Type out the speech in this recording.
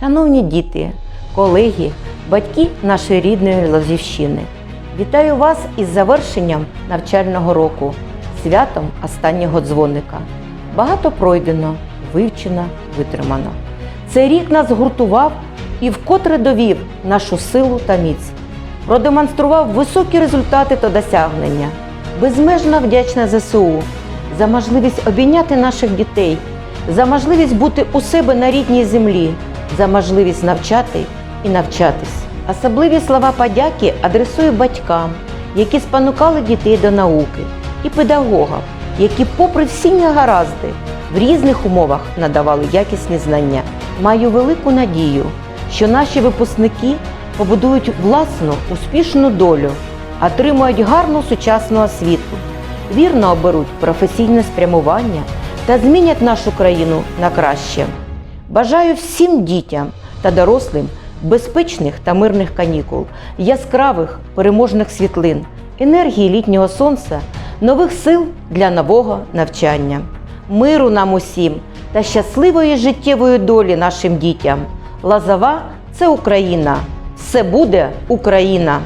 Шановні діти, колеги, батьки нашої рідної Лозівщини, вітаю вас із завершенням навчального року, святом останнього дзвоника. Багато пройдено, вивчено, витримано. Цей рік нас гуртував і вкотре довів нашу силу та міць, продемонстрував високі результати та досягнення. Безмежно вдячна ЗСУ за можливість обійняти наших дітей, за можливість бути у себе на рідній землі, за можливість навчати і навчатись. Особливі слова подяки адресую батькам, які спонукали дітей до науки, і педагогам, які, попри всі негаразди, в різних умовах надавали якісні знання. Маю велику надію, що наші випускники побудують власну успішну долю, отримають гарну сучасну освіту, вірно оберуть професійне спрямування та змінять нашу країну на краще. Бажаю всім дітям та дорослим безпечних та мирних канікул, яскравих переможних світлин, енергії літнього сонця, нових сил для нового навчання, миру нам усім та щасливої життєвої долі нашим дітям. Лазова це Україна. Все буде Україна!